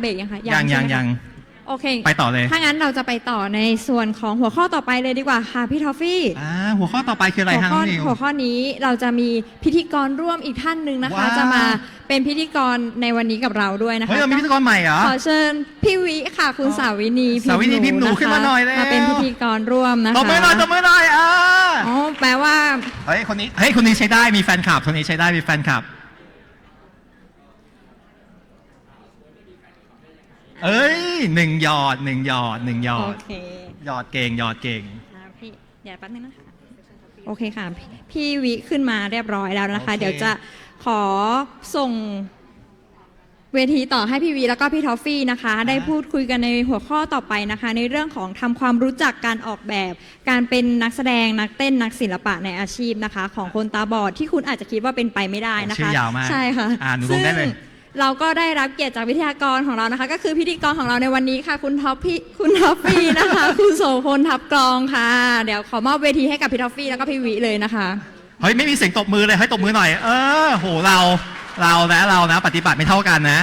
เบรกยังคะยังใช่ยังไหมคะยังโอเค ไปต่อเลยถ้างั้นเราจะไปต่อในส่วนของหัวข้อต่อไปเลยดีกว่าค่ะพี่ทอฟฟี่ อ่าหัวข้อต่อไปคืออะไรหัวฮะข้น้อองนิว หัวข้อนี้เราจะมีพิธีกรร่วมอีกท่านหนึ่งนะคะ ว้าว จะมาเป็นพิธีกรในวันนี้กับเราด้วยนะคะเฮ้ยเรามีพิธีกรใหม่เหรอ ขอเชิญพี่วิค่ะคุณอ๋อสาวินีสาวินีพิมพ์หนูะคะขึ้นมาหน่อยแล้วมาเป็นพิธีกรร่วมนะคะตบมือหน่อยตบมือหน่อยอ่าอ๋อแปลว่า เฮ้ยคนนี้เฮ้ยคนนี้ใช้ได้มีแฟนคลับคนนี้ใช้ได้มีแฟนคลับ เอ้ยหนึ่งหยอดหนึ่งหยอดหนึ่งหยอโอด เคหยอดเก่งหยอดเก่ง อ่าพี่เดี๋ยวแป๊บนึงนะคะ โอเคค่ะพี่พี่วิขึ้นมาเรียบร้อยแล้วนะคะ โอเค เดี๋ยวจะขอส่งเวทีต่อให้พี่วีแล้วก็พี่ทอฟฟี่นะคะ ได้พูดคุยกันในหัวข้อต่อไปนะคะ ในเรื่องของทำความรู้จักการออกแบบ การเป็นนักแสดงนักเต้นนักศิลปะในอาชีพนะคะ ของคนตาบอดที่คุณอาจจะคิดว่าเป็นไปไม่ได้นะคะชื่อยาวมากใช่ค่ะอ่าหนูลงได้เลย ซึ่ เราก็ได้รับเกียรติจากวิทยากรของเรานะคะ ก็คือพิธีกรของเราในวันนี้ค่ะ คุณท็อปพี่คุณท็อฟฟี่นะคะ คุณโสพลทับกรองค่ะ เดี๋ยวขอมอบเวทีให้กับพี่ท็อฟฟี่แล้วก็พี่วิเลยนะคะเฮ้ยไม่มีเสียงตบมือเลยให้ตบมือหน่อย เออโหเราเรานะเรานะ ปฏิบัติไม่เท่ากันนะ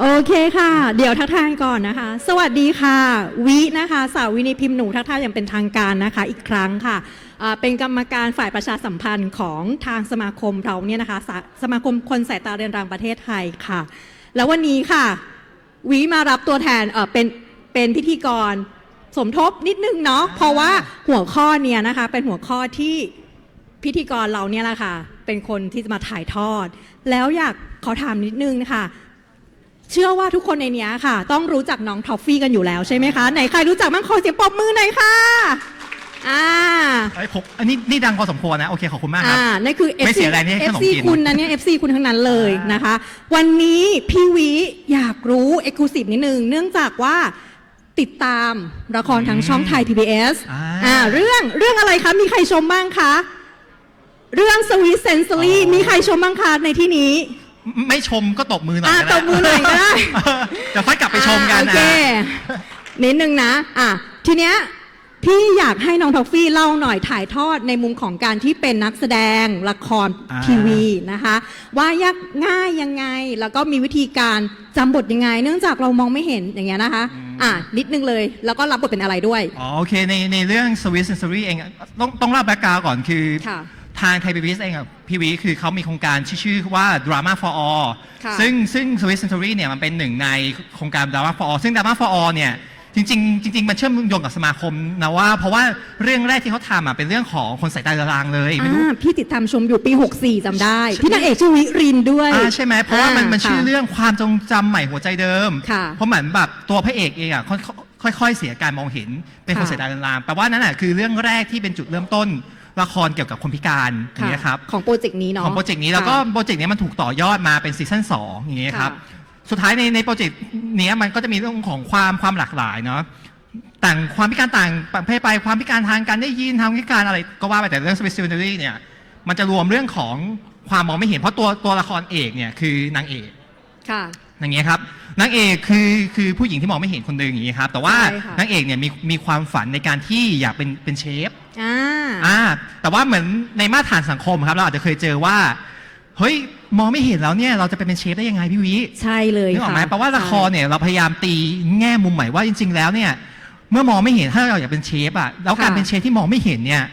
โอเคค่ะ เดี๋ยวทักทายก่อนนะคะ สวัสดีค่ะ วินะคะ สาววินีพิมพ์หนูทักทายอย่างเป็นทางการนะคะ อีกครั้งค่ะอ่า เป็นกรรมการฝ่ายประชาสัมพันธ์ของทางสมาคมเราเนี่ยนะคะสาสมาคมคนสายตาเรือนรางประเทศไทยค่ะ แล้ววันนี้ค่ะวิมารับตัวแทนเอ่อเป็นเป็นพิธีกรสมทบนิดนึงเนาะเพราะว่าหัวข้อเนี่ยนะคะเป็นหัวข้อที่พิธีกรเราเนี่ยแหละค่ะ เป็นคนที่จะมาถ่ายทอด แล้วอยากขอถามนิดนึงนะคะเชื่อว่าทุกคนในเนี้ยค่ะ ต้องรู้จักน้องทอฟฟี่กันอยู่แล้วใช่ไหมคะ ไหนใครรู้จักบ้างขอเสียงปรบมือหน่อยค่ะ อ่าเฮ้ยผมอันนี้นี่ดังพอสมควรนะ โอเค ขอบคุณมากครับ อ่านั่นคือไม่ FC เสียแรงที่ให้ขนม FC กินคุณนะเนี่ย FC คุณทั้งนั้นเลยนะคะ วันนี้พี่วิอยากรู้เอ็กซ์คลูซีฟนิดนึง เนื่องจากว่าติดตามละครทางช่องไทย PBS อ่า อ่าเรื่องเรื่องอะไรคะ มีใครชมบ้างคะ เรื่อง Sweet Sensory อ๋อมีใครชมบ้างคะในที่นี้ ไม่ชมก็ตบมือหน่อยอะก็ได้ตบมือหน่อยก็ได้ เดี๋ยวค่อยกลับไปชมกันอ่าโอเคนะนิดนึงนะ อะ ทีเนี้ย พี่อยากให้น้องทอฟฟี่เล่าหน่อยถ่ายทอดในมุมของการที่เป็นนักแสดงละครอ่า ทีวีนะคะ ว่ายากง่ายยังไง แล้วก็มีวิธีการจำบทยังไง เนื่องจากเรามองไม่เห็นอย่างเงี้ยนะคะ อะนิดนึงเลย แล้วก็รับบทเป็นอะไรด้วย อ๋อโอเคในในเรื่อง Sweet Sensory เองอะต้องต้องเล่าแบ็กกราวก่อนคือ ค่ะ ทางไทยพีบีเองอะพี่วีคือเขามีโครงการที่ชื่อว่า Drama for All ค่ะซึ่งซึ่ง Sweet Sensory เนี่ยมันเป็นหนึ่งในโครงการ Drama for All ซึ่ง Drama for All เนี่ย จริงๆจริงๆมันเชื่อมโยงกับสมาคมนะว่า เพราะว่าเรื่องแรกที่เขาทำอะเป็นเรื่องของคนสายตาเรือนรางเลยไม่รู้อ่าพี่ติดตามชมอยู่ปี 64จำได้ ที่นางเอกชื่อวิรินด้วย อ่าใช่ไหมเพราะว่ามันมันค่ะชื่อเรื่องความทรงจำใหม่หัวใจเดิม ค่ะเพราะเหมือนแบบตัวพระเอกเองอะค่อยค่อยๆเสียการมองเห็นเป็นคนค่ะ สายตาเรือนรางแปลว่านั่นแหะคือเรื่องแรกที่เป็นจุดเริ่มต้นละครเกี่ยวกับคนพิการอย่างนี้ยครับ ของโปรเจกต์นี้เนาะ ของโปรเจกต์นี้แล้วก็ค่ะโปรเจกต์นี้มันถูกต่อยอดมาเป็นซีซั่น2อย่างนี้ยครับ ค่ะ สุดท้ายในในโปรเจกต์เนี้ยมันก็จะมีเรื่องของความความหลากหลายเนาะต่างความพิการต่างประเภทไปความพิการทางการได้ยินทางพิการอะไรก็ว่าไปแต่เรื่อง speciality เนี่ยมันจะรวมเรื่องของความมองไม่เห็นเพราะตัวตัวละครเอกเนี่ยคือนางเอกค่ะอย่างเงี้ยครับนางเอกคือคือผู้หญิงที่มองไม่เห็นคนหนึ่งอย่างนี้ครับแต่ว่าใช่ค่ะ นางเอกเนี่ยมีมีความฝันในการที่อยากเป็นเป็นเชฟ อ่า อ่าแต่ว่าเหมือนในมาตรฐานสังคมครับเราอาจจะเคยเจอว่า เฮ้ย มองไม่เห็นแล้วเนี่ยเราจะไปเป็นเชฟได้ยังไงพี่วิใช่เลยนึกออกไหมค่ะแปลว่าละครเนี่ยเราพยายามตีแง่มุมใหม่ว่าจริง ๆ แล้วเนี่ยเมื่อมองไม่เห็นถ้าเราอยากเป็นเชฟอะแล้วการเป็นเชฟที่มองไม่เห็นเนี่ย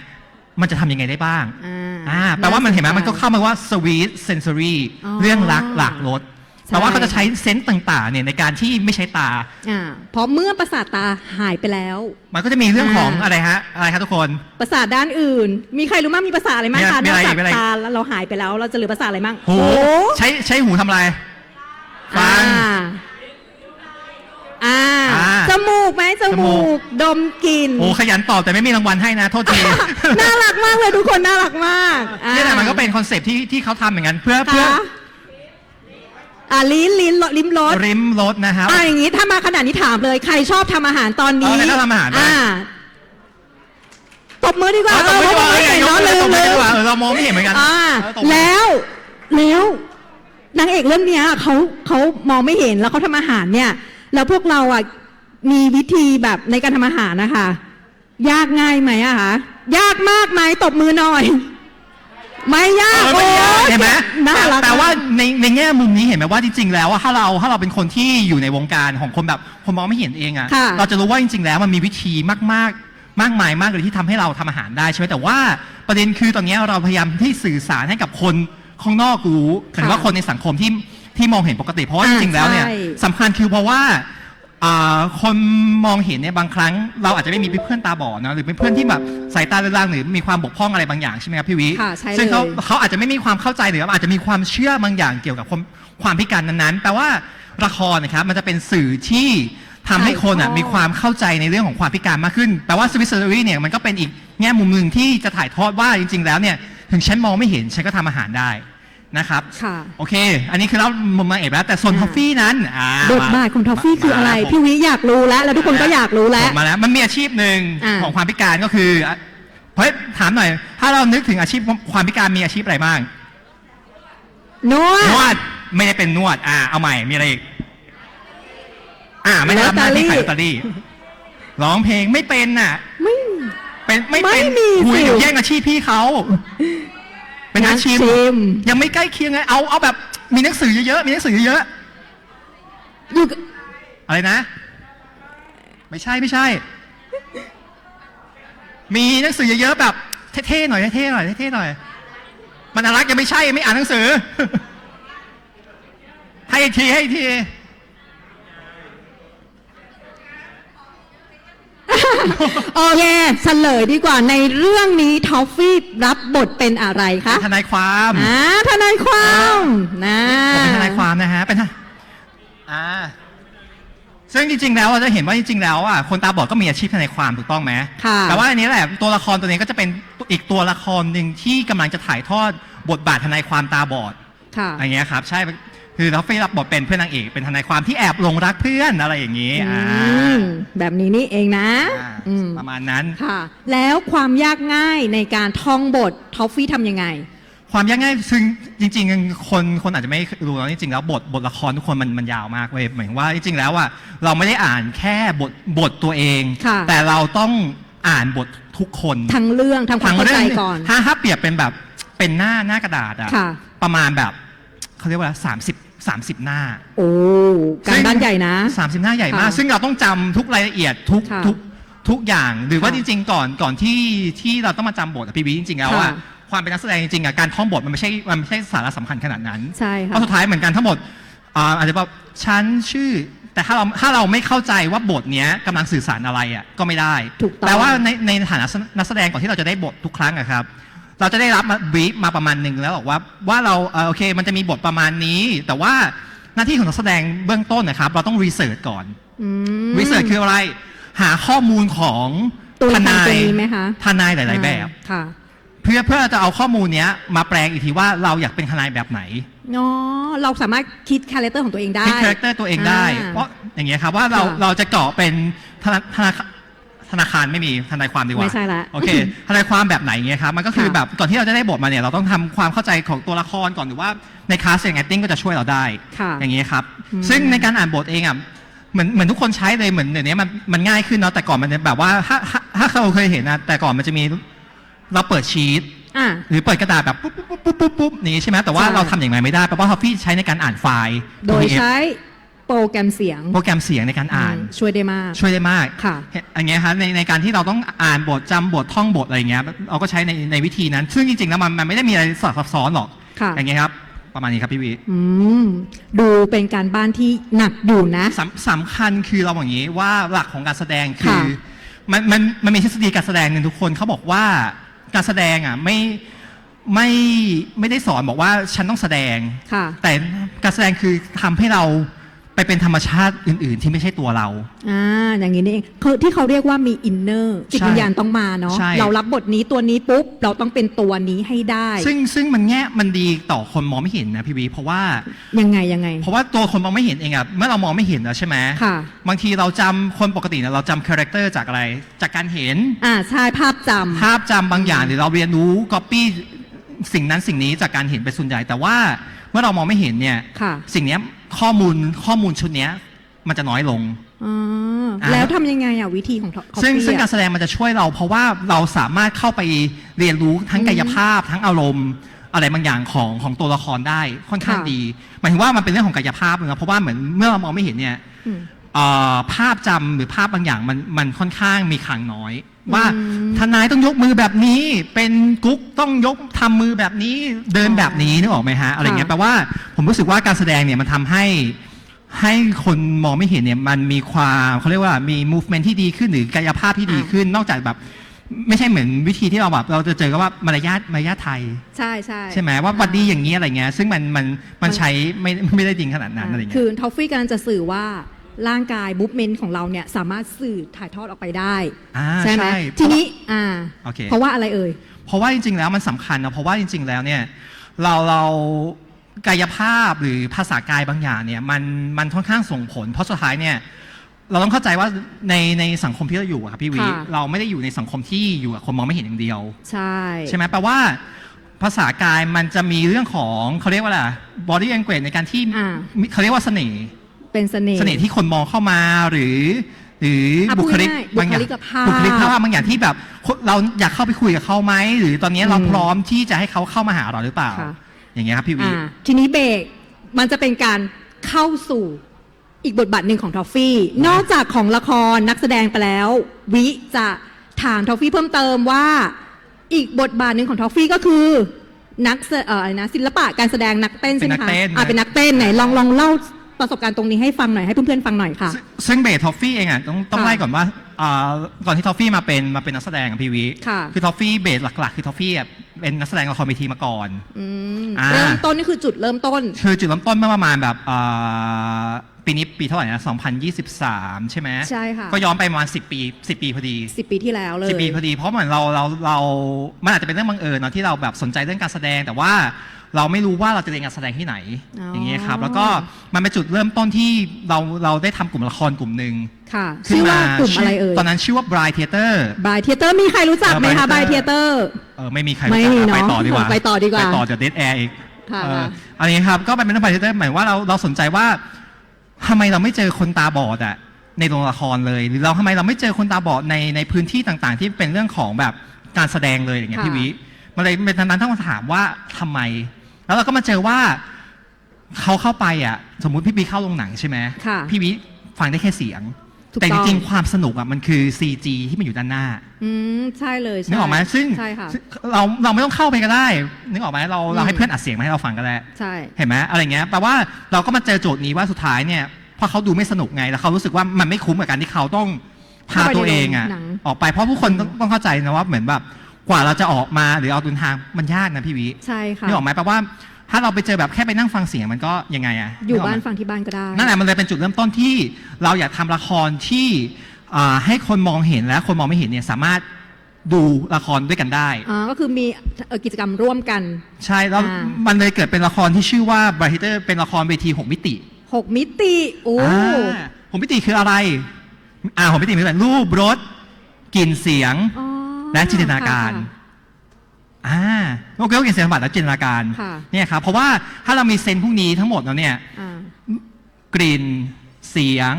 มันจะทำยังไงได้บ้างอ่าอ่าแปลว่ามันเห็นไหมสใจมันก็เข้ามาว่า sweet sensory อ๋อเรื่องรักหลากรสใช่ แต่ว่าเขาจะใช้เซนส์ต่างๆเนี่ยในการที่ไม่ใช้ตา อ่าเพราะเมื่อประสาทตาหายไปแล้ว มันก็จะมีเรื่องของอ่า อะไรฮะอะไรครับทุกคน ประสาทด้านอื่น มีใครรู้มั้งมีประสาทอะไรบ้างคะมีนอะอกไรจากมีอะไร ตาแล้วเราหายไปแล้ว เราจะเหลือประสาทอะไรบ้างหูใช้ใช้หูทำอะไรฟัง อ่าอ่าอ่าจมูกไหมจจมูมูก ก ดมกลิ่นโอ้ขยันตอบแต่ไม่มีรางวัลให้นะ โทษทีน่ารักมากเลยทุกคนน่ารักมากอ่านี่แหละมันก็เป็นคอนเซปต์ที่ที่เขาทำอย่างนั้นเพื่อเพื่อคะ อ่าลิ้นลิ้นลิ้มรสริมรสนะครับ อ่าอย่างนี้ถ้ามาขนาดนี้ถามเลย ใครชอบทำอาหารตอนนี้เออใครชอบทำอาหารบ้างอ่าตบมือดีกว่าเอาตบมือดีกว่าเออเออเนาะยลืกมตบมืลือดีมกว่าเออเรามองไม่เห็นเหมือนกันอ่าเออตบมือแล้วแล้วนางเอกเรื่องเนี้ยเขาเขามองไม่เห็นแล้วเขาทำอาหารเนี่ย แล้วพวกเราอะมีวิธีแบบในการทำอาหารนะคะ ยากง่ายไหมอะคะยากมากไหมตบมือหน่อย ไม่ยากเออไม่ยากโอ้ยเห็นไหมน่าแต่รักแต่ว่าอะ ในในแง่มุมนี้เห็นไหมว่าจริงๆแล้วอะถ้าเราถ้าเราเป็นคนที่อยู่ในวงการของคนแบบคนมองไม่เห็นเองอะค่ะ เราจะรู้ว่าจริง ๆ แล้วมันมีวิธีมากๆ มากมายมากเลยที่ทำให้เราทำอาหารได้ใช่ไหมแต่ว่าประเด็นคือตอนนี้เราพยายามที่สื่อสารให้กับคนข้างนอกรู้หรือว่าคนในสังคมที่ที่มองเห็นปกติ เพราะว่าจอ่าริงๆแล้วเนี่ยใช่ สำคัญคือเพราะว่าอ่า คนมองเห็นเนี่ยบางครั้ง เราอาจจะไม่มีเพื่อนตาบอดนะหรือเป็นเพื่อนที่แบบสายตาเรือนรางหรือมีความบกพร่องอะไรบางอย่างใช่ไหมครับพี่วิค่ะใช่ซึ่งเขาเลยเขาอาจจะไม่มีความเข้าใจหรืออาจจะมีความเชื่อบางอย่างเกี่ยวกับความความพิการนั้นๆแปลว่าละครนะครับมันจะเป็นสื่อที่ทำให้คนอะถ่ายทอด มีความเข้าใจในเรื่องของความพิการมากขึ้นแปลว่าสวิสเซอรี่เนี่ยมันก็เป็นอีกแง่มุมหนึ่งที่จะถ่ายทอดว่าจริง ๆ แล้วเนี่ยถึงฉันมองไม่เห็นฉันก็ทำอาหารได้ นะครับค่ะ โอเค อันนี้คือเรามุมนางเอกแล้วแต่ส่วนอ่าทอฟฟี่นั้นอ่าบทบาทของทอฟฟี่คืออะไร มาพี่วิอยากรู้แล้ว แล้วทุกคนก็อยากรู้แล้ว ผมมาแล้วมันมีอาชีพหนึ่งอ่า ของความพิการก็คืออะเฮ้ยถามหน่อย ถ้าเรานึกถึงอาชีพความพิการมีอาชีพอะไรบ้าง นวด นวดไม่ได้เป็นนวด อ่า เอาใหม่ มีอะไรอีก อ่า ไม่ได้รับหน้าที่ขายลอตเตอรี่ร้องเพลงไม่เป็นน่ะ ไม่ เป็นไม่เป็นไม่มีคุยสิ เดี๋ยวแย่งอาชีพพี่เขา เป็นอาชีพนักชิม ยังไม่ใกล้เคียงไง เอาเอาแบบมีหนังสือเยอะๆมีหนังสือเยอะอยู่กับๆอะไรนะ ไม่ใช่ไม่ใช่ มีหนังสือเยอะๆแบบเท่ๆหน่อยเท่ๆหน่อยเท่ๆหน่อย มันอารักยังไม่ใช่ไม่อ่านหนังสือ ให้อีกทีให้อีกที โอเคเฉลยดีกว่าในเรื่องนี้ทอฟฟี่รับบทเป็นอะไรคะทนายความอ่าทนายความนะผมเป็นทนายความนะฮะเป็นทนอ่าซึ่งจริงๆแล้วเราจะเห็นว่าจริงๆแล้วอะคนตาบอดก็มีอาชีพทนายความถูกต้องไหมค่ะแต่ว่าอันนี้แหละตัวละครตัวนี้ก็จะเป็นอีกตัวละครหนึ่งที่กำลังจะถ่ายทอดบทบาททนายความตาบอดค่ะอย่างเงี้ยครับ ใช่ คือท็อฟฟี่รับบทเป็นเพื่อนนางเอกเป็นทนายความที่แอบหลงรักเพื่อนอะไรอย่างนี้อ่าอืมแบบนี้นี่เองนะอ่าอืมประมาณนั้น ค่ะ แล้วความยากง่ายในการท่องบททอฟฟี่ทำยังไง ความยากง่ายซึ่งจริง ๆ คนคนอาจจะไม่รู้นะจริงๆแล้วบทบทละครทุกคนมันมันยาวมากเว้ยหมายถึงว่าจริงๆแล้วอะเราไม่ได้อ่านแค่บทบทตัวเอง ค่ะ แต่เราต้องอ่านบททุกคนทั้งเรื่องทำความเข้าใจก่อน ถ้าถ้าเปรียบเป็นแบบเป็นหน้าหน้ากระดาษอะค่ะ ประมาณแบบเขาเรียกว่าสามสิบ สามสิบหน้า โอ้การบ้านใหญ่นะสามสิบหน้าใหญ่มาก ค่ะซึ่งเราต้องจำทุกรายละเอียดทุกค่ะทุกทุกอย่าง หรือว่าค่ะจริง ๆ ก่อนก่อนที่ที่เราต้องมาจำบทอะพี่วิจริงๆแล้วอะค่ะความเป็นนักแสดงจริงๆอะการท่องบทมันไม่ใช่มันไม่ใช่สาระสำคัญขนาดนั้นใช่เพค่ะราะสุดท้ายเหมือนกันทั้งหมดอ่าอาจจะแบบฉันชื่อ แต่ถ้าเราถ้าเราไม่เข้าใจว่าบทเนี้ยกำลังสื่อสารอะไรอะก็ไม่ได้ถูกต้องแต่ว่าในในฐานะนักแสดงก่อนที่เราจะได้บททุกครั้งอะครับ เราจะได้รับมาบรีฟมาประมาณหนึ่งแล้วบอกว่าว่าเราเอ่อโอเค มันจะมีบทประมาณนี้ แต่ว่าหน้าที่ของนักแสดงเบื้องต้นนะครับ เราต้องรีเสิร์ชก่อนอืมรีเสิร์ชคืออะไร หาข้อมูลของตัวทละครนายตัวนี้ไหมคะทนายหลาย ๆ แบบค่ะเพื่อเพื่อจะเอาข้อมูลเนี้ยมาแปลงอีกทีว่าเราอยากเป็นทนายแบบไหนอ๋อเราสามารถคิดคาแรคเตอร์ของตัวเองได้คิดคาแรคเตอร์ตัวเองได้อ่าเพราะอย่างเงี้ยครับว่าเราค่ะเราจะเกาะเป็นธนา ธนาธนาคารไม่มีทนายความดีกว่าไม่ใช่ละโอเคทนายความแบบไหนเงี้ยครับมันก็คือค่ะแบบก่อนที่เราจะได้บทมาเนี่ยเราต้องทำความเข้าใจของตัวละครก่อนหรือว่าในคลาสเซน acting ก็จะช่วยเราได้ค่ะอย่างเงี้ยครับอืมซึ่งในการอ่านบทเองอะเหมือนเหมือนทุกคนใช้เลยเหมือนเดี๋ยวนี้มันมันง่ายขึ้นเนาะแต่ก่อนมันจะแบบว่าถ้าถ้าถ้าเราเคยเห็นนะแต่ก่อนมันจะมีเราเปิดชีตอะหรือเปิดกระดาษแบบปุ๊บปุ๊บปุ๊บปุ๊บปุ๊บนี้ใช่ไหมแต่ว่าใช่เราทำอย่างไรไม่ได้เพราะว่าท็อฟฟี่ใช้ในการอ่านไฟล์ โดย PDF ใช้ โปรแกรมเสียงโปรแกรมเสียงในการอ่านมช่วยได้มาก ช่วยได้มากค่ะอย่างเงี้ยครับในในการที่เราต้องอ่านบทจำบทท่องบทอะไรอย่างเงี้ยเราก็ใช้ในในวิธีนั้น ซึ่งจริงๆแล้วมันมันไม่ได้มีอะไรซับซ้อนหรอกค่ะอย่างเงี้ยครับประมาณนี้ครับพี่วีอืมดูเป็นการบ้านที่หนักอยู่นะสำสำคัญคือเราอย่างนี้ว่าหลักของการแสดงคือค่ะมันมันมันมีทฤษฎีการแสดงหนึ่งทุกคนเขาบอกว่าการแสดงอะไม่ไม่ไม่ได้สอนบอกว่าฉันต้องแสดงค่ะแต่การแสดงคือทำให้เรา ไปเป็นธรรมชาติอื่น ๆ ที่ไม่ใช่ตัวเรา อ่าอย่างนี้นี่เองคือที่เขาเรียกว่ามีอินเนอร์จิตวิญญาณต้องมาเนาะใช่ เรารับบทนี้ตัวนี้ปุ๊บ เราต้องเป็นตัวนี้ให้ได้ซึ่งซึ่งมันแง่มันดีต่อคนมองไม่เห็นนะพี่วีเพราะว่า ยังไงยังไง เพราะว่าตัวคนมองไม่เห็นเองอะเมื่อเรามองไม่เห็นแล้วใช่ไหมค่ะ บางทีเราจำคนปกติเนี่ยเราจำคาแรคเตอร์จากอะไร จากการเห็น อ่าใช่ภาพจำ ภาพจำบางอย่างหรือเราเรียนรู้ก๊อปปี้สิ่งนั้นสิ่งนี้จากการเห็นเป็นส่วนใหญ่แต่ว่าเมื่อเรามองไม่เห็นเนี่ยค่ะ สิ่งเนี้ย ข้อมูลข้อมูลชุดเนี้ย มันจะน้อยลง อ๋ออ่าแล้วทำยังไงอะวิธีของ Coffee ซึ่งซึ่งอะการแสดงมันจะช่วยเราเพราะว่าเราสามารถเข้าไปเรียนรู้ทั้งกายภาพ ทั้งอารมณ์ อะไรบางอย่างของของตัวละครได้ค่อนข้างค่ะดีหมายถึงว่ามันเป็นเรื่องของกายภาพนะเพราะว่าเหมือนเมื่อเรามองไม่เห็นเนี่ยอืม เอ่อภาพจำหรือภาพบางอย่างมันมันค่อนข้างมีขังน้อย ว่าอืมทนายต้องยกมือแบบนี้ เป็นกุ๊กต้องยกทำมือแบบนี้เดินแบบนี้นึกออกไหมฮะอะไรเงี้ยค่ะแปลว่าผมรู้สึกว่าการแสดงเนี่ยมันทำให้ให้คนมองไม่เห็นเนี่ยมันมีความเขาเรียกว่ามี movement ที่ดีขึ้นหรือกายภาพที่ดีขึ้นนอกจากแบบไม่ใช่เหมือนวิธีที่เราแบบเราจะเจอกันว่ามารยาทมารยาทไทย ใช่ใช่ใช่ไหมว่าบัดดีอย่างนี้อะไรเงี้ยซึ่งมันมันมันใช้ไม่ไม่ได้จริงขนาดนั้นอะไรคืเงี้ยอทอฟฟี่กำลังจะสื่อว่า ร่างกายบุ๊ m เมนต์ของเราเนี่ยสามารถสื่อถ่ายทอดออกไปได้อ่าใช่ไหมใช่ทีนี้อ่าโอเค เพราะว่าอะไรเอ่ย เพราะว่าจริงๆแล้วมันสำคัญนะเพราะว่าจริง ๆ แล้วเนี่ยเราเรากายภาพหรือภาษากายบางอย่างเนี่ยมันมันค่อนข้างส่งผล เพราะสุดท้ายเนี่ยเราต้องเข้าใจว่าในในสังคมที่เราอยู่อะครับพี่วีค่ะ เราไม่ได้อยู่ในสังคมที่อยู่กับคนมองไม่เห็นอย่างเดียว ใช่ ใช่ไหมแปลว่าภาษากายมันจะมีเรื่องของเขาเรียกว่าอะไร body language ในการที่อ่า เขาเรียกว่าเสน่ห์ เป็นเสน่ห์ เสน่ห์ที่คนมองเข้ามาหรือ หรืออะบุคลิกพูดง่ายๆบางอย่างบุคลิกภาพบุคลิกภาพบางอย่างที่แบบเราอยากเข้าไปคุยกับเขาไหมหรือตอนนี้เราอืมพร้อมที่จะให้เขาเข้ามาหาเราหรือเปล่า ค่ะ อย่างเงี้ยครับพี่วีอ่าทีนี้เบรกมันจะเป็นการเข้าสู่อีกบทบาทหนึ่งของทอฟฟี่ นอกจากของละครนักแสดงไปแล้ว วิจะถามทอฟฟี่เพิ่มเติมว่า อีกบทบาทหนึ่งของทอฟฟี่ก็คือนักแสเอ่ออะไรนะศิลปะการแสดงนักเต้นใช่ไหมคะอ่าเป็นนักเต้นไหนลองลองเล่า ประสบการณ์ตรงนี้ให้ฟังหน่อยให้เพื่อนๆฟังหน่อยค่ะ ซึ่งซึ่งเบสทอฟฟี่เองอะต้องต้องค่ะไล่ก่อนว่าอ่าก่อนที่ทอฟฟี่มาเป็นมาเป็นนักแสดงกับพี่วีค่ะคือทอฟฟี่เบสหลัก ๆ คือทอฟฟี่อะเป็นนักแสดงละครเวทีมาก่อน อืมอ่า เริ่มต้นนี่คือจุดเริ่มต้น คือจุดเริ่มต้นเมื่อประมาณแบบอ่าปีนี้ปีเท่าไหร่นะ2023 ใช่ไหมใช่ค่ะ ก็ย้อนไปประมาณ 10 ปี 10 ปีพอดี สิบปีที่แล้วเลย สิบปีพอดีเพราะเหมือนเราเราเรา มันอาจจะเป็นเรื่องบังเอิญเนาะที่เราแบบสนใจเรื่องการแสดง แต่ว่า เราไม่รู้ว่าเราจะเรียนการแสดงที่ไหนอ๋ออ อย่างเงี้ยครับ แล้วก็มันเป็นจุดเริ่มต้นที่เราเราได้ทำกลุ่มละครกลุ่มหนึ่งค่ะขึ้นชื่อว่ามากลุ่มอะไรเอ่ยตอนนั้นชื่อว่า Bright Theater บายเทเตอร์มีใครรู้จักไหมคะเออบาย Bright เทเตอ Theater ร์ เออไม่มีใครไม่รู้จักมีอะเนอะไปต่อดีกว่าไปต่อดีกว่าไปต่อจะเดทแอร์อีกค่ะเออค่ะอันนี้ครับก็เป็นเรื่อง Bright Theater หมายว่าเราเราสนใจว่าทำไมเราไม่เจอคนตาบอดอะในโรงละครเลย หรือเราทำไมเราไม่เจอคนตาบอดในในพื้นที่ต่างๆ ที่เป็นเรื่องของแบบการแสดงเลยอย่างเงี้ยค่ะ พี่วิมันเลยเป็นทางนั้นต้องมาถามว่าทำไม แล้วเราก็มาเจอว่าเขาเข้าไปอะ สมมุติพี่บีเข้าโรงหนังใช่ไหมค่ะพี่บีฟังได้แค่เสียง ถูกแต่จต้อง ริงๆ ความสนุกอะมันคือ CG ที่มันอยู่ด้านหน้า อืมใช่เลยใช่นึกออกไหมซึ่งใช่ค่ะ ซึ่งเราเราไม่ต้องเข้าไปก็ได้ นึกออกไหมเราเราอืมให้เพื่อนอัดเสียงมาให้เราฟังก็ได้ ใช่ เห็นไหมอะไรเงี้ยแปลว่าเราก็มาเจอโจทย์นี้ว่าสุดท้ายเนี่ยพอเขาดูไม่สนุกไงแล้วเขารู้สึกว่ามันไม่คุ้มกับการที่เขาต้องพาตัวเองอะหนัง ออกไปเพราะผู้คนต้องต้องเข้าใจนะว่าเหมือนแบบ กว่าเราจะออกมาหรือเอาเดินทางมันยากนะพี่วิใช่ค่ะนึกออกไหมแปลว่าถ้าเราไปเจอแบบแค่ไปนั่งฟังเสียงมันก็ยังไงอะอยู่กกไหมบ้านฟังที่บ้านก็ได้ นั่นแหละมันเลยเป็นจุดเริ่มต้นที่เราอยากทำละครที่อ่าให้คนมองเห็นและคนมองไม่เห็นเนี่ยสามารถดูละครด้วยกันได้อ่าก็คือมีเอ่อกิจกรรมร่วมกัน ใช่แล้วอ่ามันเลยเกิดเป็นละครที่ชื่อว่า Brighter เป็นละครเวทีหกมิติ 6 มิติโอ้อ่าหกมิติคืออะไร อ่าหกมิติมีอะไรรูปรสกลิ่นเสียง อ๋อ และจินตนาการค่ะอ่าโลกเกี่ยวกับเสียงสัมผัสและจินตนาการค่ะเนี่ยครับเพราะว่าถ้าเรามีเซนส์พวกนี้ทั้งหมดแล้วเนี่ยอ่ากลิ่นเสียง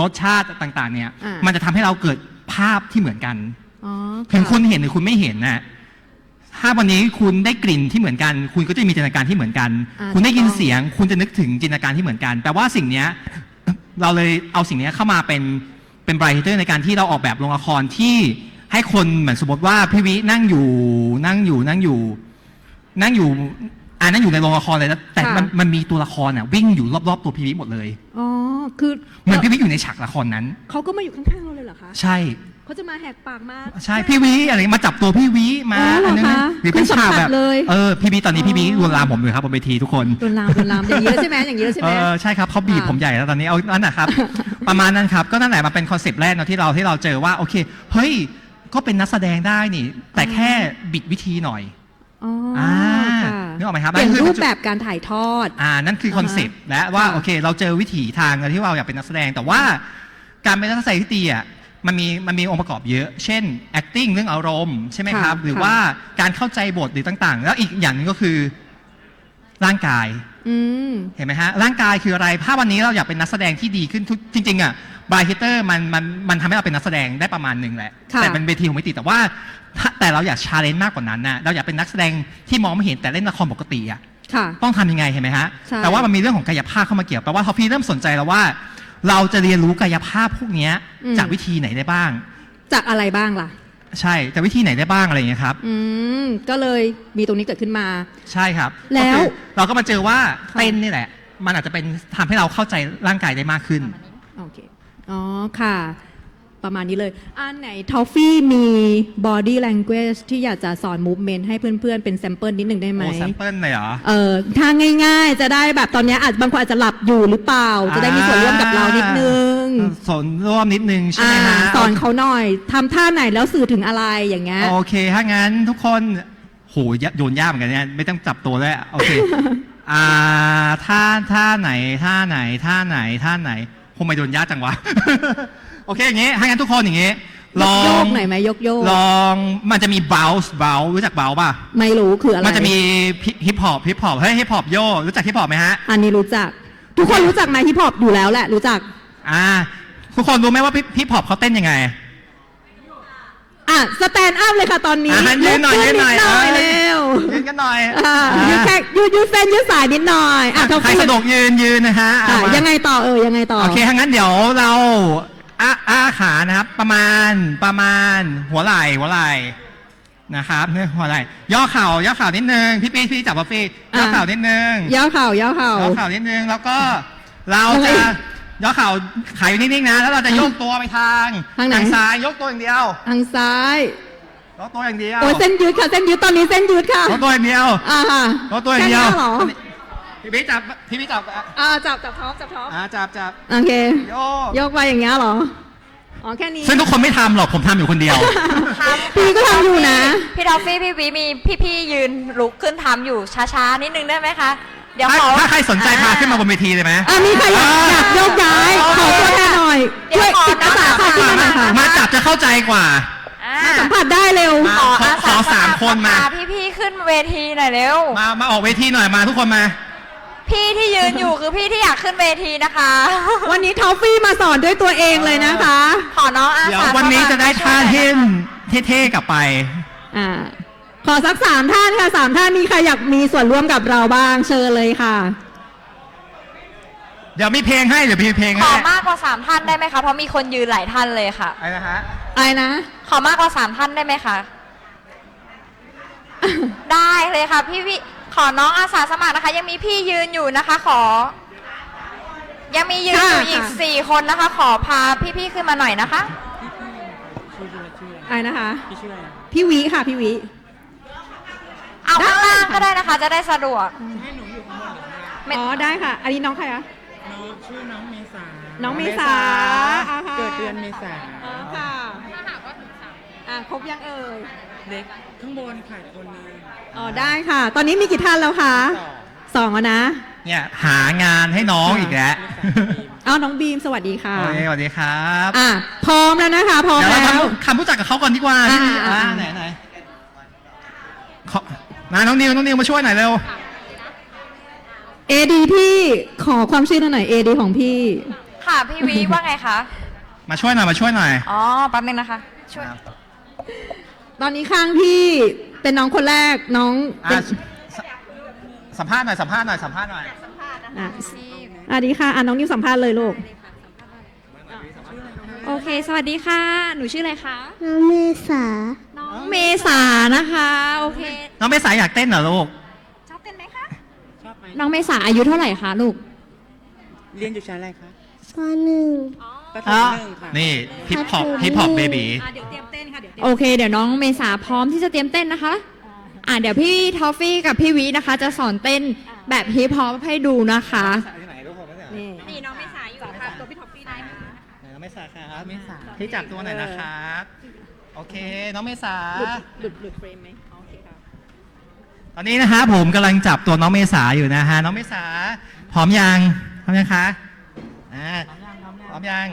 รสชาติต่าง ๆ เนี่ยอ่ามัมันจะทำให้เราเกิดภาพที่เหมือนกันอ๋อถึงะคุณเห็นหรือคุณไม่เห็นน่ะถ้าวันนี้คุณได้กลิ่นที่เหมือนกัน คุณก็จะมีจินตนาการที่เหมือนกันอ่าคุณได้ยินถูกต้องเสียง คุณจะนึกถึงจินตนาการที่เหมือนกันแต่ว่าสิ่งเนี้ยเราเลยเอาสิ่งเนี้ยเข้ามาเป็นเป็นไบรท์เตอร์ในการที่เราออกแบบโรงละครที่ ให้คนเหมือนสมมติว่าพี่วินั่งอยู่นั่งอยู่นั่งอยู่ นั่งอยู่อ่านั่งอยู่ในโรงละครเลยนะแต่ค่ะมันมันมีตัวละครอะวิ่งอยู่รอบๆตัวพี่วิหมดเลยอ๋อคือเหมือนพี่วิอยู่ในฉากละครนั้นเขาก็มาอยู่ข้างๆเราเลยเหรอคะใช่เขาจะมาแหกปากมาใช่พี่วิอะไรมาจับตัวพี่วิมาอ๋อเหรอนึงคะหรือเป็นคือสัมฉากผัสแบบเลยเออพี่วิตอนนี้พี่วิอ๋อลวนลามผมเลยครับบนเวทีทุกคนโดนลามโดนลามอย่างนี้แล้วใช่ไหมอย่างนี้แล้วใช่เอไหมอใช่ครับเขาบีบอ่าผมใหญ่แล้วตอนนี้เอานั่นนะครับประมาณนั้นครับก็นั่นแหละมาเป็นคอนเซปต์แรกเนอะที่เราที่เราเจอว่าโอเคเฮ้ย ก็เป็นนักแสดงได้นี่ แต่แค่บิดวิธีหน่อยอ๋ออ่าค่ะนึกออกไหมครับเปลี่ยนนั่นคือรูปแบบการถ่ายทอด อ่านั่นคือคอนเซปต์และว่าค่ะโอเค เราเจอวิถีทางที่เราอยากเป็นนักแสดง แต่ว่าการเป็นนักแสดงที่ดีอะมันมีมันมีองค์ประกอบเยอะ เช่น acting เรื่องอารมณ์ใช่ไหมครับค่ะหรือค่ะว่าการเข้าใจบทหรือต่างๆ แล้วอีกอย่างหนึงก็คือร่างกายอืมเห็นไหมฮะร่างกายคืออะไรถ้าวันนี้เราอยากเป็นนักแสดงที่ดีขึ้นทุกจริงๆอะ บายฮิเตอร์มันมันมันทำให้เราเป็นนักแสดงได้ประมาณหนึ่งแหละ ค่ะ แต่เป็นเวทีของมิติแต่ว่าถ้าแต่เราอยากชาเลนจ์มากกว่านั้นนะเราอยากเป็นนักแสดงที่มองไม่เห็นแต่เล่นละครปกติอะ ค่ะ ต้องทำยังไงเห็นไหมฮะ ใช่ แต่ว่ามันมีเรื่องของกายภาพเข้ามาเกี่ยวแปลว่าทอฟฟี่เริ่มสนใจแล้วว่า เราจะเรียนรู้กายภาพพวกเนี้ยจากวิธีไหนได้บ้าง จากอะไรบ้างล่ะ ใช่จากวิธีไหนได้บ้างอะไรอย่างเงี้ยครับ อืม ก็เลยมีตรงนี้เกิดขึ้นมา ใช่ครับแล้ว ก็คือเราก็มาเจอว่าค่ะเต้นนี่แหละ มันอาจจะเป็นทำให้เราเข้าใจร่างกายได้มากขึ้น โอเค อ๋อค่ะ ประมาณนี้เลย อันไหนทอฟฟี่มี body language ที่อยากจะสอน movement ให้เพื่อนๆ เป็นแซมเปิลนิดหนึ่งได้ไหม โอ้แซมเปิลเลยเหรอ เออถ้าง่ายๆ จะได้แบบตอนเนี้ยอาจบางคนอาจจะหลับอยู่หรือเปล่า จะได้มีส่วนร่วมกับเรานิดนึงสอนร่วมนิดนึงใช่ไหมอ่าฮะสอนเขาหน่อยทำท่าไหนแล้วสื่อถึงอะไรอย่างเงี้ย โอเค ถ้างั้นทุกคนโหยโยนยากเหมือนกันเนี่ยไม่ต้องจับตัวเลยโอเคอ่าท่าท่าไหนท่าไหนท่าไหนท่าไหน คงไม่โดนยากจังวะ โอเคอย่างงี้ถ้างั้นทุกคนอย่างงี้ ลองโยกหน่อยไหมยกโยกลองมันจะมี bounce bounce รู้จัก bounce ป่ะ ไม่รู้คืออะไรมันจะมีฮิปฮอปฮิปฮอปเฮ้ยฮิปฮอปโยรู้จักฮิปฮอปไหมฮะ อันนี้รู้จัก ทุกคนรู้จักไหมฮิปฮอปอยู่แล้วแหละรู้จัก อ่า ทุกคนรู้ไหมว่าฮิปฮอปเขาเต้นยังไง อะสแตนด์อัพเลยค่ะตอนนี้อะยืนหน่อยลุกยืขึ้นหน่อยดหน่อยเออ เร็วยืนกันหน่อยอ่าอ่ายืดแค่ยืดยืดเส้นยืดสายนิดหน่อยอะทอฟใครฟี่สะดวกยืนยืนนะฮะอะเอามายังไงต่อเออยังไงต่อ โอเคถ้างั้นเดี๋ยวเราอ้าอ้าขานะครับ ประมาณประมาณ หัวไหล่หัวไหล่นะครับเนี่ยหัวไหล่ย่อเข่าย่อเข่านิดนึงพี่ปีพี่จับพี่ย่อเข่านิดนึงย่อเข่าย่อเข่า ย่อเข่านิดนึงแล้วก็เรายังไงจะ ย่อเข่าขาอยู่นิ่งๆนะ แล้วเราจะโยกตัวไปทางทางไหน ซ้ายยกตัวอย่างเดียวทางซ้ายยกตัวอย่างเดียวโอ้ยเส้นยืดค่ะเส้นยืดตอนนี้เส้นยืดค่ะยกตัวอย่างเดียวอ่าค่ะยกตัวอย่างเดียวแค่นี้เหรอพี่ปีจับพี่ปีจับอะอ่าจับจับท็อปจับท็อปอ่าจับจับโอเค โยกยกไปอย่างเงี้ยเหรออ๋อแค่นี้ซึ่งทุกคนไม่ทำหรอกผมทำอยู่คนเดียว พี่ก็ทำอยู่นะ พี่ทอฟฟี่พี่วีมีพี่ๆยืนลุกขึ้นทำอยู่ช้าๆนิดนึงได้ไหมคะ เดี๋ยวถ้าขอถ้าใครสนใจพาขึ้นมาบนเวทีเลยไหม อะมีใครอยากอยากโยกย้าย ขอตัวแทนหน่อยช่วยติดประสาค่ะขึ้นมาหน่อยค่ะมาจับจะเข้าใจกว่า อ่าสัมผัสได้เร็วมาขอขออาขอสามคนมาพพี่ๆขึ้นเวทีหน่อยเร็ว มา มาออกเวทีหน่อยมาทุกคนมา พี่ที่ยืนอยู่คือพี่ที่อยากขึ้นเวทีนะคะ วันนี้ทอฟฟี่มาสอนด้วยตัวเองเลยนะคะ ขอน้องอาเดี๋ยวสาวันนี้จะได้ท่าเท่นช่วยหน่อยเท่ๆกลับไป อ่า ขอสักสามท่านค่ะสามท่านมีใครอยากมีส่วนร่วมกับเราบ้างเชิญเลยค่ะ เดี๋ยวมีเพลงให้เดี๋ยวมีเพลงขให้อมากกว่าสามท่านได้ไหมคะเพราะมีคนยืนหลายท่านเลยค่ะ อะไรนะฮะอะไรนะ ขอมากกว่าสามท่านได้ไหมคะ ได้เลยค่ะ พี่พี่ขอน้องอาสาสมัครนะคะ ยังมีพี่ยืนอยู่นะคะ ขอ ยังมียืนอยู่ค่ะอีกค่ะ สี่คนนะคะ ขอพาพี่ๆขึ้นมาหน่อยนะคะ อะไรนะคะ พี่วิค่ะพี่วิ เอาได้ข้างล่างก็ได้นะคะ จะได้สะดวกไม่ อ๋อได้ค่ะ อันนี้น้องใครคะน้องชื่อน้องเมษาน้องเมษาอ่าค่ะเกิดเดือนเมษาอ๋อค่ะอ่าครบยังเอ่ย เด็กข้างบนค่ะอีกคนนึงอ๋อได้ค่ะ ตอนนี้มีกี่ท่านแล้วคะสองสองแล้วนะเนี่ยหางานให้น้องอีกแล้วเอาน้องบีมสวัสดีค่ะ โอเคสวัสดีครับ อะพร้อมแล้วนะคะ พร้อมเดี๋ยวเราแล้ว ทำคำรู้จักกับเขาก่อนดีกว่าอ่าพี่อ่าอ่า ไหนไหนข อมาน้องนิวน้องนิวมาช่วยหน่อยเร็วเอดีพี่ขอความช่วยเหลือหน่อยเอดีของพี่ ค่ะพี่วีว่าไงคะ มาช่วยหน่อยมาช่วยหน่อยอ๋อแป๊บนึงนะคะ ช่วย ตอนนี้ข้างพี่เป็นน้องคนแรกน้องเป็อะนสสัมภาษณ์หน่อยสัมภาษณ์หน่อยสัมภาษณ์หน่อยอะสวัสดีค่ะอะน้องนิวสัมภาษณ์เลยลูกโอเค สวัสดีค่ะ หนูชื่ออะไรคะ น้องเมษา น้องเมษานะคะ โอเค น้องไม่สายอยากเต้นเหรอลูก ชอบเต้นไหมคะ ชอบไหมน้องเมษาอายุเท่าไหร่คะลูก เรียนอยู่ชั้นอะไรคะปหนึ่ง ประถมหนึ่งค่ะ นี่ฮิปฮอปฮิปฮอปเบบีเดี๋ยวเตรียมเต้นค่ะ เดี๋ยวโอเค เดี๋ยวน้องเมษาพร้อมที่จะเตรียมเต้นนะคะ อ่าเดี๋ยวพี่ทอฟฟี่กับพี่วีนะคะ จะสอนเต้นแบบฮิปฮอปให้ดูนะคะ ที่ไหนลูกผมไม่ใช่นี่นี่น้องไม่สายอยู่ค่ะ ตัวพี่ท็อปปี้ได้ไหมน้องไม่สาครับไม่สาพี่จับตัวหน่อยนะครับ โอเค น้องไม่สาหลุดหลุดหลุดเฟรมไหมโอเคค่ะตอนนี้นะฮะผมกำลังจับตัวน้องเมษาอยู่นะฮะน้องเมษาพร้อมยังพร้อมยังคะอ่าพร้อมยัง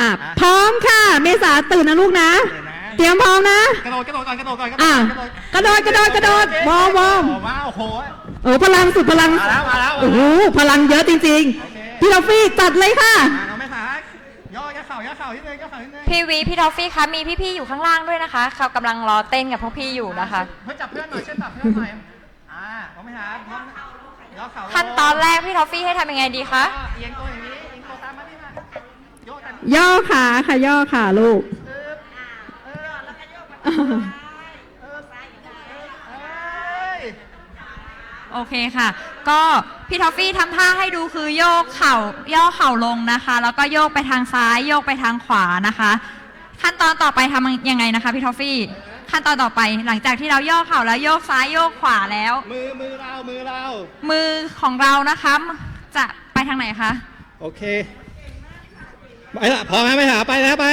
อะพร้อมค่ะ เมษาตื่นนะลูกนะ เดี๋ยวนะเตรียมพร้อมนะ กระโดดกระโดดก่อนกระโดดก่อนกระโดอะดกระโดดกระโดดกระโดดกระโดดวอร์มวอร์ม ว้าวโอ้โห โอ้พลังสุดพลังมาแล้วมาแล้ว โอ้โหพลังเยอะจริงโอเค ๆพี่ทอฟฟี่จัดเลยค่ะ อ่าน้องเมษา ย่อย่อเข่าย่อเข่านิดนึงย่อเข่านิดนึงพี่วีพี่ทอฟฟี่คะมีพี่ๆอยู่ข้างล่างด้วยนะคะเขากำลังรอเต้นกับพวกพี่อยู่นะคะ เพื่อจับเพื่อนหน่อยช่วยจับเพื่อนหน่อยอ่าพร้อมไหมครับพร้อมย่อเข่าขั้นตอนแรกพี่ทอฟฟี่ให้ทำยังไงดีคะ อ่าเอียงตัวอย่างนี้เอียงตัวตามมานี่มาโยกกันย่อขาค่ะย่อขาลูกเอ้ย โอเคค่ะ ก็ พี่ทอฟฟี่ทำท่าให้ดูคือโยกเข่าย่อเข่าลงนะคะ แล้วก็โยกไปทางซ้าย โยกไปทางขวานะคะ ขั้นตอนต่อไปทำยังไงนะคะพี่ทอฟฟี่ ขั้นตอนต่อไปหลังจากที่เราย่อเข่าแล้วโยกซ้ายโยกขวาแล้ว มือมือเรามือเรา มือของเรานะคะ จะไปทางไหนคะ โอเค ไปละพร้อมไหมไปหาไปแล้วไป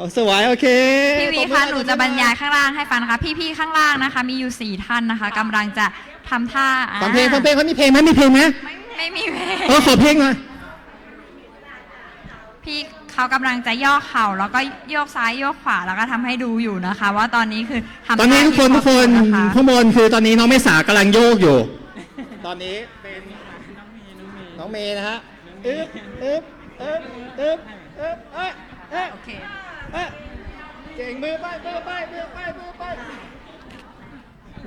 เอาสวยโอเคพี่วีตบมือคะอยหนูจะบรรยายข้างล่างให้ฟังนะคะ พี่ๆข้างล่างนะคะ มีอยู่สี่ท่านนะคะกำลังจะทำท่าอ่าฟังเพลงฟังเพลงเขามีเพลงไหมมีเพลงไหมไม่มีเพลง เออขอเพลงหน่อย พี่เขากำลังจะย่อเข่าแล้วก็โยกซ้ายโยกขวาแล้วก็ทำให้ดูอยู่นะคะ ว่าตอนนี้คือทำตอนนี้ทุกคนท่าทุกคนที่เหมาะสมนะคะข้างบนคือตอนนี้น้องเมษากำลังโยกอยู่ ตอนนี้เป็นน้องเมย์นะฮะอึ๊บอึ๊บอึ๊บอึ๊บอึ๊บเอ้ยเอ้ยโอเค เอ้ยเก่งมือไปมือไปมือไปมือไป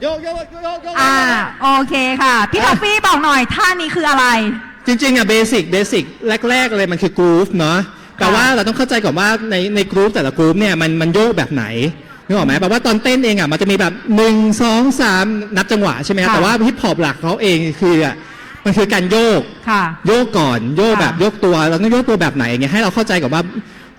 โยกโยกโยกโยกอ่าโอเคค่ะ พี่ท็อฟฟี่บอกหน่อยท่านี้คืออะไร จริงๆอะเบสิกเบสิกแรกๆเลยมันคือกรูฟเนาะแต่ว่าเราต้องเข้าใจก่อนว่าในในกรูฟแต่ละกรูฟเนี่ยมันมันโยกแบบไหนนึกออกไหมแปลว่าตอนเต้นเองอะมันจะมีแบบหนึ่งสองสามนับจังหวะใช่ไหมครับค่ะแต่ว่าฮิปฮอปหลักเขาเองคืออะมันคือการโยกค่ะโยกก่อนโยกค่ะแบบโยกตัวแล้วต้องโยกตัวแบบไหนอย่างเงี้ยให้เราเข้าใจก่อนว่า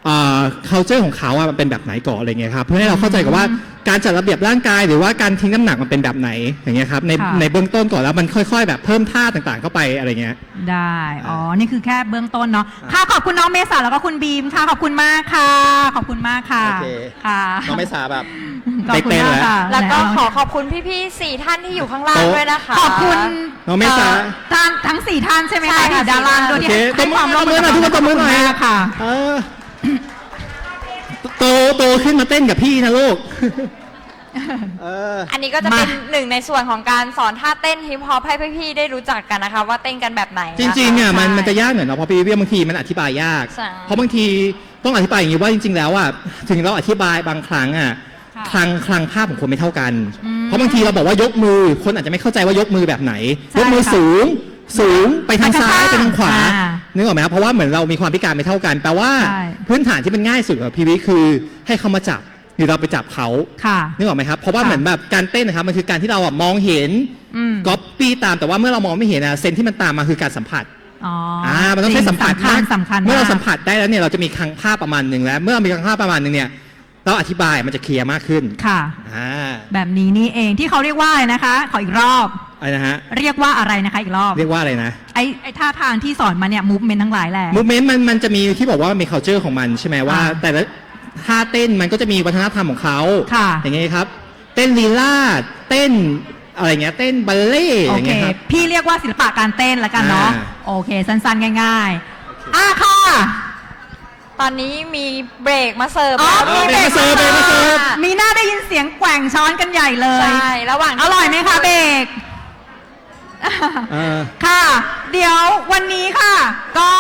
อ่า culture ของเขาอะมันเป็นแบบไหนก่อนอะไรเงี้ยครับเพื่อให้เราเข้าใจก่อนว่าการจัดระเบียบร่างกาย หรือว่าการทิ้งน้ำหนักมันเป็นแบบไหนอย่างเงี้ยครับในค่ะ ในเบื้องต้นก่อนแล้วมันค่อยๆ แบบเพิ่มท่าต่างๆ เข้าไปอะไรเงี้ย ได้ อ๋อ นี่คือแค่เบื้องต้นเนาะ ค่ะ ขอบคุณน้องเมษาแล้วก็คุณบีมค่ะ ขอบคุณมากค่ะ ขอบคุณมากค่ะโอเค ค่ะน้องไม่สาแบบ ขอบคุณเต้นๆมากแล้วค่ะแล้วก็ขอขอบคุณพี่ๆสี่ท่านที่อยู่ข้างล่างโต๊ะด้วยนะคะ ขอบคุณน้องเมษาอ่อท่านทั้งสี่ท่านใช่ไหมใช่คะค่ะดาราโดยโอที่เคตให้บมืคอวามหน่ร่อวยมตบมืมืออหน่อยทุกคนตบมือหน่อย ขบคุณากค่ะ เออ โตโตขึ้นมาเต้นกับพี่นะลูก เออ อันนี้ก็จะเป็นหนึ่งในส่วนของการสอนท่าเต้นฮิปฮอปให้พี่ๆได้รู้จักกันนะคะ ว่าเต้นกันแบบไหนนะคะจริงๆอะมันใช่มันจะยากหน่อยเนาะเพราะพี่เวียบางทีมันอธิบายยาก ใช่ เพราะบางทีต้องอธิบายอย่างนี้ว่าจริง ๆ แล้วอะถึงเราอธิบายบางครั้งอะค่ะคลังคลังภาพของคนไม่เท่ากันอืมเพราะบางทีเราบอกว่ายกมือ คนอาจจะไม่เข้าใจว่ายกมือแบบไหน ใช่ยกมือค่ะสูง สูงไปทางไปข้างซ้ายไปทางขวา อ่า นึกออกไหมครับเพราะว่าเหมือนเรามีความพิการไม่เท่ากันแปลว่าใช่ พื้นฐานที่มันง่ายสุดของพี่วิคือให้เขามาจับหรือเราไปจับเขาค่ะ นึกออกไหมครับเพราะว่าค่ะ เหมือนแบบการเต้นนะครับมันคือการที่เราอะมองเห็นอืมก๊อปปี้ตามแต่ว่าเมื่อเรามองไม่เห็นอะเซนที่มันตามมาคือการสัมผัส อ๋ออ่ามันต้องใช้สัมผัสสำคัญมากสำคัญเมื่อเรากสัมผัสได้แล้วเนี่ยเราจะมีคลังภาพประมาณหนึ่งแล้ว เมื่อมีคลังภาพประมาณหนึ่งเนี่ย เราอธิบายมันจะเคลียร์มากขึ้นค่ะ อ่าแบบนี้นี่เองที่เขาเรียกว่าอะไรนะคะ ขออีกรอบ อะไรนะฮะ เรียกว่าอะไรนะคะอีกรอบ เรียกว่าอะไรนะ ไอ้ไอ้ท่าทางที่สอนมาเนี่ยมูฟเมนต์ทั้งหลายแหละ มูเมนต์มันมันจะมีที่บอกว่ามันมี culture ของมันใช่ไหมว่า อ่าแต่ละท่าเต้นมันก็จะมีวัฒนธรรมของเขาค่ะ อย่างเงี้ยครับ เต้นลีลาดเต้นอะไรเงี้ยเต้นบัลเล่ต์โออย่างเค เงี้ยครับ พี่เรียกว่าศิลปะการเต้นละกันเนาะอ่า โอเค สั้นๆ ง่ายๆอะค่ะต อนนี้มีเบรกมาเสิร์ฟอ๋อแล้วมีเบรกมาเสิร์ฟเบรกมาเสิร์ฟ มีหน้าได้ยินเสียงแกว่งช้อนกันใหญ่เลยใช่ระหว่างที่อร่อยไหมคะเบรกเออค่ะ เดี๋ยววันนี้ค่ะ ก็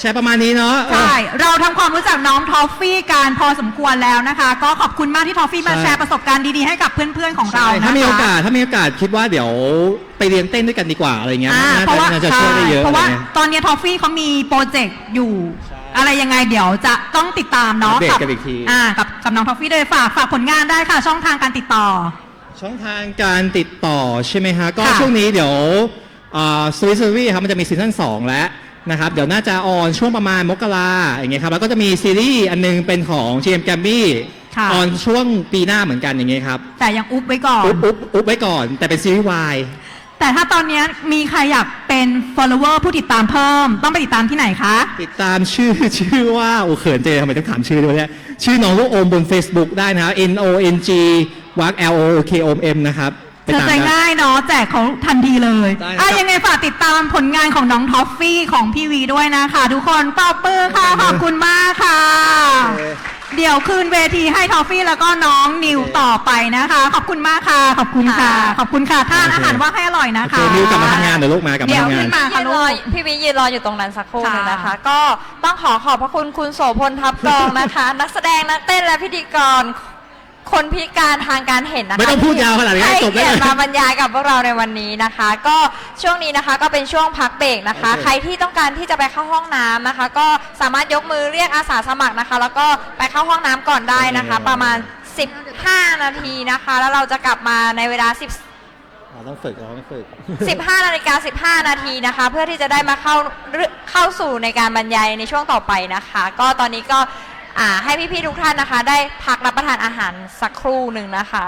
ใช่ประมาณนี้เนาะเออ ใช่เราทำความรู้จักน้องทอฟฟี่กันพอสมควรแล้วนะคะ ก็ขอบคุณมากที่ทอฟฟี่มาใช่ แชร์ประสบการณ์ดีๆให้กับเพื่อนๆของเราใช่นะคะ ถ้ามีโอกาสถ้ามีโอกาสคิดว่าเดี๋ยวไปเรียนเต้นด้วยกันดีกว่าอะไรเงี้ยอ่าน่าเพราะว่าจะน่าจะช่วยได้เยอะเพราะว่าอะไรเงี้ย ตอนนี้ทอฟฟี่เขามีโปรเจกต์อยู่ อะไรยังไงเดี๋ยวจะต้องติดตามเนาะอัปเดตกันอีกที อ่ากับกับน้องทอฟฟี่เลยฝากฝากผลงานได้ค่ะ ช่องทางการติดต่อ ช่องทางการติดต่อใช่ไหมฮะ ก็ค่ะ ช่วงนี้เดี๋ยวสวิสเซอรี่ครับมันจะมีซีซั่น2แล้วนะครับ เดี๋ยวน่าจะออนช่วงประมาณมกราอย่างเงี้ยครับ แล้วก็จะมีซีรีส์อันนึงเป็นของ GM g a m b y ค่ะ ออนช่วงปีหน้าเหมือนกันอย่างเงี้ยครับแต่ยังอุ๊บไว้ก่อน อุ๊บอุ๊บอุ๊บไว้ก่อน แต่เป็นซีรีส์วาย แต่ถ้าตอนนี้มีใครอยากเป็น follower ผู้ติดตามเพิ่ม ต้องไปติดตามที่ไหนคะ ติดตามชื่อชื่อว่าโอ้เขินเจทำไมต้องถามชื่อด้วยเนี่ยชื่อน้องลูกอมบน Facebook ได้นะครับ N O N G วัก L O K O M นะครับไปเธอตามใจได้ง่ายเนาะแจกเขาทันทีเลยได้ครับอะยังไงฝากติดตามผลงานของน้องท็อฟฟี่ของพี่วีด้วยนะคะ ทุกคนปรบมือค่ะขอบคุณมากค่ะโอ เคเดี๋ยวคืนเวทีให้ทอฟฟี่แล้วก็น้องนิวต่อไปนะคะ ขอบคุณมากค่ะ ขอบคุณค่ะค่ะขอบคุณค่ะทานโอเคอาหารว่างให้อร่อยนะโอเคคะนิวกลับมาทำงานเดี๋ยวลูกมากลับมาเดี๋ยวทำงาขึ้นน มาค่ะยืนลูรอก พี่วิยืนรออยู่ตรงนั้นสักครู่หนึงนะคะ ค่ะ ก็ต้องขอขอบพระคุณคุณโสพลทับกองนะคะ นักแสดงนักเต้นและพิธีกร คนพิการทางการเห็นนะคะไม่ต้องพูดยาวขนาดนี้ให้จบได้เกียรติเลยมาบรรยายกับพวกเราในวันนี้นะคะ ก็ช่วงนี้นะคะก็เป็นช่วงพักเบรกนะคะ โอเค ใครที่ต้องการที่จะไปเข้าห้องน้ำนะคะ ก็สามารถยกมือเรียกอาสาสมัครนะคะ แล้วก็ไปเข้าห้องน้ำก่อนได้นะคะ ประมาณ 15 นาทีนะคะ แล้วเราจะกลับมาในเวลา 10 เราต้องฝึกเราต้องฝึก 15นาฬิกา15 นาทีนะคะ เพื่อที่จะได้มาเข้าเรื่องเข้าสู่ในการบรรยายในช่วงต่อไปนะคะ ก็ตอนนี้ก็ อ่าให้พี่ๆทุกท่านนะคะ ได้พักรับประทานอาหารสักครู่หนึ่งนะคะ